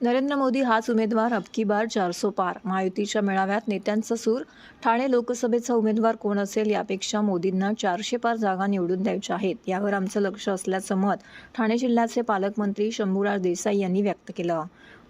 नरेंद्र मोदी हाच उमेदवार अबकी बार चारसो पार. महायुतीच्या मेळाव्यात नेत्यांचा सूर. ठाणे लोकसभेचा उमेदवार कोण असेल यापेक्षा मोदींना चारशे पार जागा निवडून द्यायच्या आहेत. यावर आमचं लक्ष असल्याचं मत ठाणे जिल्ह्याचे पालकमंत्री शंभूराज देसाई यांनी व्यक्त केलं.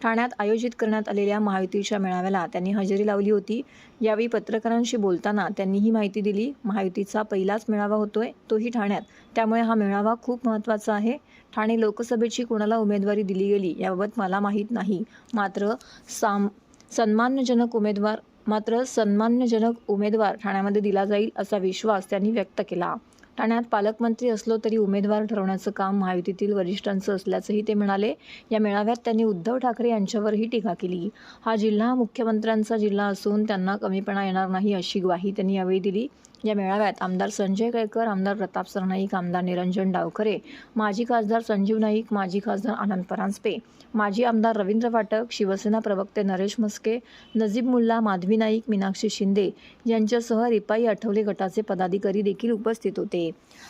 ठाण्यात आयोजित करण्यात आलेल्या महायुतीच्या मेळाव्याला त्यांनी हजेरी लावली होती. यावेळी पत्रकारांशी बोलताना त्यांनी ही माहिती दिली महायुतीचा पहिलाच मेळावा होतोय तोही ठाण्यात. त्यामुळे हा मेळावा खूप महत्त्वाचा आहे. ठाणे लोकसभेची कोणाला उमेदवारी दिली गेली याबाबत मला माहीत नाही. मात्र साम सन्मानजनक उमेदवार मात्र सन्मानजनक उमेदवार ठाण्यामध्ये दिला जाईल असा विश्वास त्यांनी व्यक्त केला. ठाण्यात पालकमंत्री असलो तरी उमेदवार ठरवण्याचं काम महायुतीतील वरिष्ठांचं असल्याचंही ते म्हणाले. या मेळाव्यात त्यांनी उद्धव ठाकरे यांच्यावरही टीका केली. हा जिल्हा मुख्यमंत्र्यांचा जिल्हा असून त्यांना कमीपणा येणार नाही अशी ग्वाही त्यांनी यावेळी दिली. या मेळाव्यात आमदार संजय केळकर आमदार प्रताप सरनाईक आमदार निरंजन डावखरे माजी खासदार संजीव नाईक माजी खासदार आनंद परांजपे माजी आमदार रवींद्र फाटक शिवसेना प्रवक्ते नरेश मस्के नजीब मुल्ला माधवी नाईक मीनाक्षी शिंदे यांच्यासह रिपाई आठवले गटाचे पदाधिकारी देखील उपस्थित होते.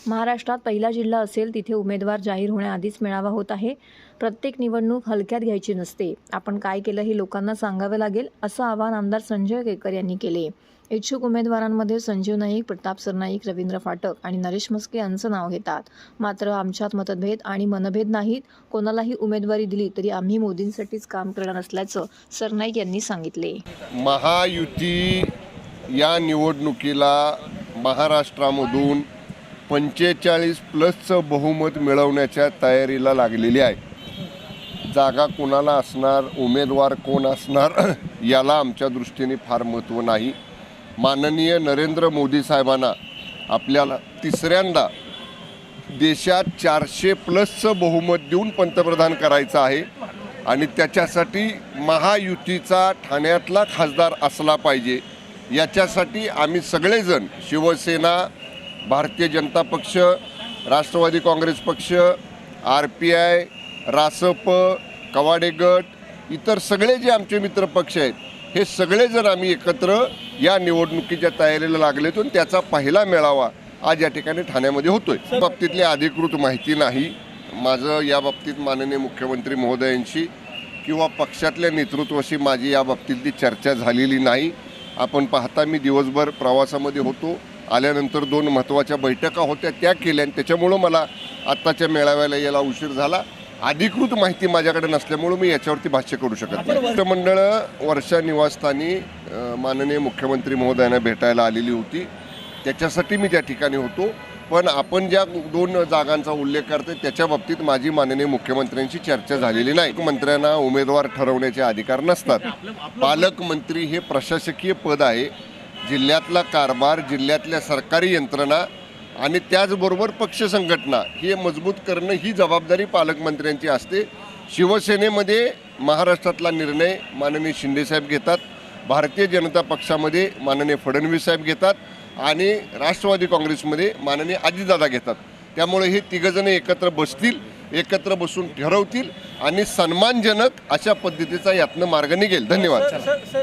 महाराष्ट्रात पहिला जिल्हा असेल तिथे उमेदवार जाहीर होण्याआधीच मेळावा होत आहे. प्रत्येक निवडणूक हलक्यात घ्यायची नसते. आपण काय केलं हे लोकांना सांगावं लागेल असं आवाहन आमदार संजय केकर यांनी केले. इच्छुक उमेदवारांमध्ये संजीव नाईक प्रताप सरनाईक रवींद्र फाटक आणि नरेश मस्के यांचं नाव घेतात. मात्र आमच्यात मतभेद आणि मनभेद नाहीत. कोणालाही उमेदवारी दिली तरी आम्ही मोदींसाठीच काम करणार असल्याचं सरनाईक यांनी सांगितले. महायुती या निवडणुकीला महाराष्ट्रामधून पंचेचाळीस प्लसचं बहुमत मिळवण्याच्या तयारीला लागलेली आहे. जागा कोणाला असणार उमेदवार कोण असणार याला आमच्या दृष्टीने फार महत्त्व नाही. माननीय नरेंद्र मोदी साहेबांना आपल्याला तिसऱ्यांदा देशात चारशे प्लसचं बहुमत देऊन पंतप्रधान करायचं आहे आणि त्याच्यासाठी महायुतीचा ठाण्यातला खासदार असला पाहिजे. याच्यासाठी आम्ही सगळेजण शिवसेना भारतीय जनता पक्ष राष्ट्रवादी काँग्रेस पक्ष R P I Rasap Kawade गट इतर सगळे जे आमचे मित्र पक्ष आहेत हे सगळेजण आम्ही एकत्र या निवडणुकीच्या तयारीला लागलेतो आणि त्याचा पहिला मेळावा आज या ठिकाणी ठाण्यामध्ये होतोय. बाबतीतली अधिकृत माहिती नाही. माझं या बाबतीत माननीय मुख्यमंत्री महोदयांशी किंवा पक्षातल्या नेतृत्वाशी माझी या बाबतीतली चर्चा झालेली नाही. आपण पाहता मी दिवसभर प्रवासामध्ये होतो. आल्यानंतर दोन महत्त्वाच्या बैठका होत्या त्या केल्या आणि त्याच्यामुळं मला आत्ताच्या मेळाव्याला यायला उशीर झाला. अधिकृत माहिती माझ्याकडे नसल्यामुळं मी याच्यावरती भाष्य करू शकत नाही. मंडळ वर्षा निवासस्थानी माननीय मुख्यमंत्री महोदयांना भेटायला आलेली होती. त्याच्यासाठी मी त्या ठिकाणी होतो. पण आपण ज्या दोन जागांचा उल्लेख करते त्याच्या बाबतीत माझी माननीय मुख्यमंत्र्यांशी चर्चा झालेली नाही. मंत्र्यांना उमेदवार ठरवण्याचे अधिकार नसतात. पालकमंत्री हे प्रशासकीय पद आहे. जिल्ह्यातला कारभार जिल्ह्यातल्या सरकारी यंत्रणा आणि त्याचबरोबर पक्ष संघटना हे मजबूत करणं ही जबाबदारी पालकमंत्र्यांची असते. शिवसेनेमध्ये महाराष्ट्रातला निर्णय माननीय शिंदेसाहेब घेतात. भारतीय जनता पक्षामध्ये माननीय फडणवीस साहेब घेतात आणि राष्ट्रवादी काँग्रेसमध्ये माननीय आजीदादा घेतात. त्यामुळे हे तिघजण एकत्र बसतील एकत्र बसून ठरवतील आणि सन्मानजनक अशा पद्धतीचा यातनं मार्ग निघेल. धन्यवाद. Sir sir